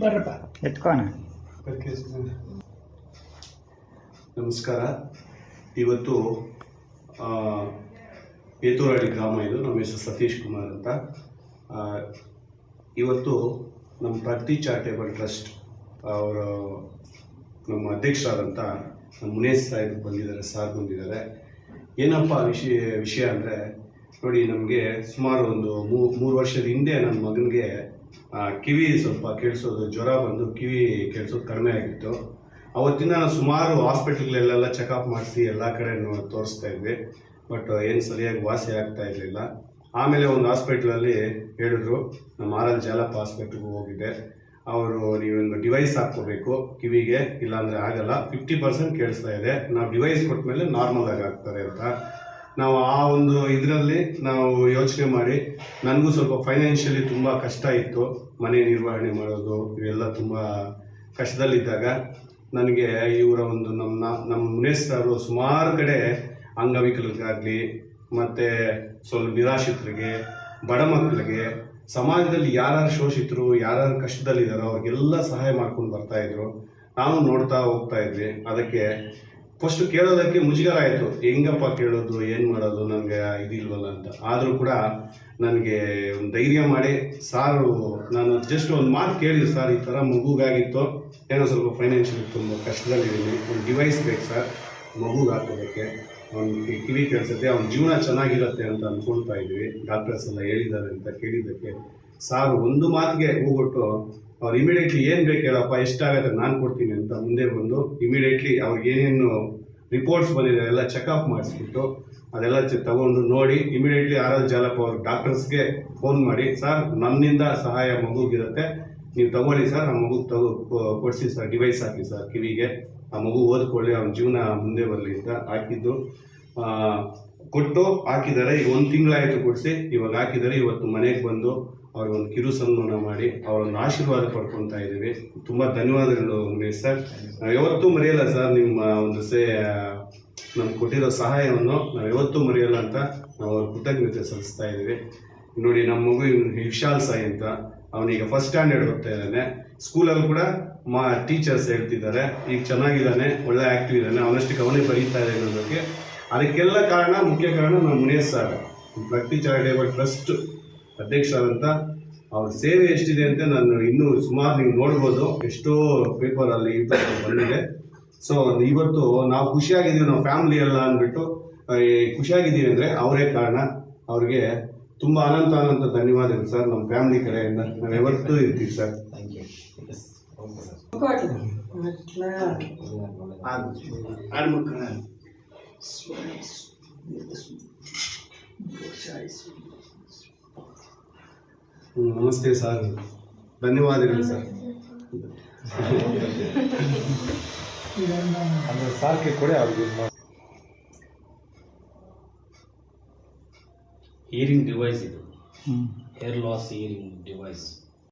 ಬರ್ರಪ್ಪ ಎತ್ಕೋಣ. ನಮಸ್ಕಾರ. ಇವತ್ತು ಪೇತೂರಾಡಿ ಗ್ರಾಮ ಇದು. ನಮ್ಮ ಹೆಸರು ಸತೀಶ್ ಕುಮಾರ್ ಅಂತ. ಇವತ್ತು ನಮ್ಮ ಪ್ರತಿ ಚಾರಿಟೇಬಲ್ ಟ್ರಸ್ಟ್ ಅವರು, ನಮ್ಮ ಅಧ್ಯಕ್ಷರಾದಂಥ ನಮ್ಮ ಮುನೇಶ್ ಸಾಹೇಬ್ ಬಂದಿದ್ದಾರೆ, ಸಾರ್ ಬಂದಿದ್ದಾರೆ. ಏನಪ್ಪ ವಿಷಯ ವಿಷಯ ಅಂದರೆ ನೋಡಿ, ನಮಗೆ ಸುಮಾರು ಒಂದು ಮೂರು ವರ್ಷದ ಹಿಂದೆ ನನ್ನ ಮಗನಿಗೆ ಕಿವಿ ಸ್ವಲ್ಪ ಕೇಳಿಸೋದು ಜ್ವರ ಬಂದು ಕಿವಿ ಕೇಳಿಸೋದು ಕಡಿಮೆ ಆಗಿತ್ತು. ಅವತ್ತಿನ ನಾನು ಸುಮಾರು ಹಾಸ್ಪಿಟ್ಲ್ಗಳಲ್ಲೆಲ್ಲ ಚೆಕಪ್ ಮಾಡಿಸಿ ಎಲ್ಲ ಕಡೆ ತೋರಿಸ್ತಾ ಇದ್ವಿ. ಬಟ್ ಏನು ಸರಿಯಾಗಿ ವಾಸಿ ಆಗ್ತಾ ಇರಲಿಲ್ಲ. ಆಮೇಲೆ ಒಂದು ಹಾಸ್ಪಿಟ್ಲಲ್ಲಿ ಹೇಳಿದ್ರು, ನಮ್ಮ ಆರ್ ಎಲ್ ಜಾಲಪ್ಪ ಹಾಸ್ಪಿಟ್ಲ್ಗೆ ಹೋಗಿದ್ದೆ ಅವರು, ನೀವೊಂದು ಡಿವೈಸ್ ಹಾಕ್ಕೋಬೇಕು ಕಿವಿಗೆ, ಇಲ್ಲಾಂದರೆ ಆಗಲ್ಲ. ಫಿಫ್ಟಿ ಪರ್ಸೆಂಟ್ ಕೇಳಿಸ್ತಾ ಇದೆ. ನಾವು ಡಿವೈಸ್ ಕೊಟ್ಟ ಮೇಲೆ ನಾರ್ಮಲ್ ಆಗಿ ಆಗ್ತಾರೆ ಅಂತ. ನಾವು ಆ ಒಂದು ಇದರಲ್ಲಿ ನಾವು ಯೋಚನೆ ಮಾಡಿ, ನನಗೂ ಸ್ವಲ್ಪ ಫೈನಾನ್ಷಿಯಲಿ ತುಂಬ ಕಷ್ಟ ಇತ್ತು. ಮನೆ ನಿರ್ವಹಣೆ ಮಾಡೋದು, ಇವೆಲ್ಲ ತುಂಬ ಕಷ್ಟದಲ್ಲಿದ್ದಾಗ ನನಗೆ ಇವರ ಒಂದು ನಮ್ಮ ನಮ್ಮ ಮುನೇಶ್ ಸಾರು ಸುಮಾರು ಕಡೆ ಅಂಗವಿಕಲರಿಗಾಗಲಿ, ಮತ್ತು ಸ್ವಲ್ಪ ನಿರಾಶ್ರಿತರಿಗೆ, ಬಡ ಮಕ್ಕಳಿಗೆ, ಸಮಾಜದಲ್ಲಿ ಯಾರ್ಯಾರು ಶೋಷಿತರು, ಯಾರ್ಯಾರು ಕಷ್ಟದಲ್ಲಿದ್ದಾರೋ ಅವ್ರಿಗೆಲ್ಲ ಸಹಾಯ ಮಾಡ್ಕೊಂಡು ಬರ್ತಾ ಇದ್ರು. ನಾವು ನೋಡ್ತಾ ಹೋಗ್ತಾ ಇದ್ವಿ. ಅದಕ್ಕೆ ಫಸ್ಟ್ ಕೇಳೋದಕ್ಕೆ ಮುಜುಗರ ಆಯಿತು ಹೆಂಗಪ್ಪ ಕೇಳೋದು? ಏನು ಮಾಡೋದು? ನನಗೆ ಇದಿಲ್ವಲ್ಲ ಅಂತ. ಆದರೂ ಕೂಡ ನನಗೆ ಒಂದು ಧೈರ್ಯ ಮಾಡಿ, ಸಾರು, ನಾನು ಜಸ್ಟ್ ಒಂದು ಮಾತು ಕೇಳಿದೆ ಸರ್, ಈ ಥರ ಮಗುಗಾಗಿತ್ತು. ಏನೋ ಸ್ವಲ್ಪ ಫೈನಾನ್ಷಿಯಲಿ ತುಂಬ ಕಷ್ಟದಲ್ಲಿದ್ದೀನಿ. ಒಂದು ಡಿವೈಸ್ ಬೇಕು ಸರ್, ಮಗುಗೆ ಹಾಕೋದಕ್ಕೆ. ಅವ್ನಿಗೆ ಕಿವಿ ಕೇಳಿಸುತ್ತೆ. ಅವ್ನ ಜೀವನ ಚೆನ್ನಾಗಿರುತ್ತೆ ಅಂತ ಅಂದ್ಕೊಳ್ತಾ ಇದ್ವಿ. ಡಾಕ್ಟರ್ಸ್ ಎಲ್ಲ ಹೇಳಿದ್ದಾರೆ ಅಂತ ಕೇಳಿದ್ದಕ್ಕೆ. ಸಾರು ಒಂದು ಮಾತಿಗೆ ಹೋಗ್ಬಿಟ್ಟು ಅವ್ರು ಇಮಿಡಿಯೇಟ್ಲಿ ಏನು ಬೇಕು ಹೇಳಪ್ಪ, ಎಷ್ಟಾಗತ್ತೆ ನಾನು ಕೊಡ್ತೀನಿ ಅಂತ ಮುಂದೆ ಬಂದು ಇಮಿಡಿಯೇಟ್ಲಿ ಅವ್ರಿಗೆ ಏನೇನು ರಿಪೋರ್ಟ್ಸ್ ಬಂದಿದೆ ಎಲ್ಲ ಚೆಕಪ್ ಮಾಡಿಸ್ಬಿಟ್ಟು ಅದೆಲ್ಲ ತಗೊಂಡು ನೋಡಿ ಇಮಿಡಿಯೇಟ್ಲಿ ಆರ್ ಎಲ್ ಜಾಲಪ್ಪ ಅವ್ರ ಡಾಕ್ಟರ್ಸ್ಗೆ ಫೋನ್ ಮಾಡಿ, ಸರ್, ನನ್ನಿಂದ ಸಹಾಯ ಮಗುಗಿರುತ್ತೆ, ನೀವು ತಗೊಳ್ಳಿ ಸರ್, ಆ ಮಗು ತಗೋ ಕೊಡಿಸಿ ಸರ್ ಡಿವೈಸ್ ಹಾಕಿ ಸರ್, ಕಿವಿಗೆ. ಆ ಮಗು ಓದ್ಕೊಳ್ಳಿ, ಅವ್ನ ಜೀವನ ಮುಂದೆ ಬರಲಿ, ಅಂತ ಹಾಕಿದ್ದು. ಕೊಟ್ಟು ಹಾಕಿದ್ದಾರೆ. ಈಗ ಒಂದು ತಿಂಗಳಾಯಿತು ಕೊಡಿಸಿ. ಇವಾಗ ಹಾಕಿದ್ದಾರೆ. ಇವತ್ತು ಮನೆಗೆ ಬಂದು ಅವ್ರಿಗೊಂದು ಕಿರು ಸನ್ಮಾನ ಮಾಡಿ ಅವರೊಂದು ಆಶೀರ್ವಾದ ಪಡ್ಕೊತಾ ಇದ್ದೀವಿ. ತುಂಬ ಧನ್ಯವಾದಗಳು ಉಮೇಶ್ ಸರ್. ನಾವು ಯಾವತ್ತೂ ಮರೆಯಲ್ಲ ಸರ್ ನಿಮ್ಮ ಒಂದು ಸೇ, ನಮ್ಗೆ ಕೊಟ್ಟಿರೋ ಸಹಾಯವನ್ನು. ನಾವು ಯಾವತ್ತೂ ಮರೆಯಲ್ಲ ಅಂತ ನಾವು ಅವ್ರ ಕೃತಜ್ಞತೆ ಸಲ್ಲಿಸ್ತಾ ಇದ್ದೀವಿ. ನೋಡಿ ನಮ್ಮ ಮಗು ವಿಶಾಲ್ ಸಾಯಿ ಅಂತ. ಅವನೀಗ ಫಸ್ಟ್ ಸ್ಟ್ಯಾಂಡರ್ಡ್ ಹೋಗ್ತಾ ಇದ್ದಾನೆ. ಸ್ಕೂಲಲ್ಲಿ ಕೂಡ ಮಾ, ಟೀಚರ್ಸ್ ಹೇಳ್ತಿದ್ದಾರೆ. ಈಗ ಚೆನ್ನಾಗಿದ್ದಾನೆ, ಒಳ್ಳೆ ಆ್ಯಕ್ಟಿವ್ ಇದ್ದಾನೆ. ಅವನಷ್ಟಕ್ಕೆ ಅವನೇ ಬರೀತಾ ಇದೆ ಅನ್ನೋದಕ್ಕೆ ಅದಕ್ಕೆಲ್ಲ ಕಾರಣ ಮುಖ್ಯ ಕಾರಣ ನಮ್ಮ Munesh sir Bhakti charitable trust ಅಧ್ಯಕ್ಷರಾದಂಥ ಅವ್ರ ಸೇವೆ ಎಷ್ಟಿದೆ ಅಂತ ನಾನು ಇನ್ನೂ ಸುಮಾರು ನೀವು ನೋಡ್ಬೋದು. ಎಷ್ಟೋ ಪೇಪರಲ್ಲಿ ಅಲ್ಲಿ ಬಂದಿದೆ. ಸೊ ಇವತ್ತು ನಾವು ಖುಷಿಯಾಗಿದ್ದೀವಿ ನಮ್ಮ ಫ್ಯಾಮಿಲಿ ಎಲ್ಲ ಅಂದ್ಬಿಟ್ಟು ಖುಷಿಯಾಗಿದ್ದೀವಿ ಅಂದರೆ ಅವರೇ ಕಾರಣ. ಅವ್ರಿಗೆ ತುಂಬ ಅನಂತ ಅನಂತ ಧನ್ಯವಾದಗಳು ಸರ್ ನಮ್ಮ ಫ್ಯಾಮಿಲಿ ಕಡೆಯಿಂದ. ನಾವು ಯಾವತ್ತೂ ಇರ್ತೀವಿ sir thank you yes okay sir hmm, ನಮಸ್ತೆ ಸರ್ ಧನ್ಯವಾದಗಳು ಸರ್ ಅಂದ್ರೆ ಸಾರ್ಕೆ ಕೊಡಿ ಅವ್ರಿಗೆ ಹಿಯರಿಂಗ್ ಡಿವೈಸ್ ಇದು ಹ್ಞೂ ಹೇರ್ ಲಾಸ್ ಹಿಯರಿಂಗ್ ಡಿವೈಸ್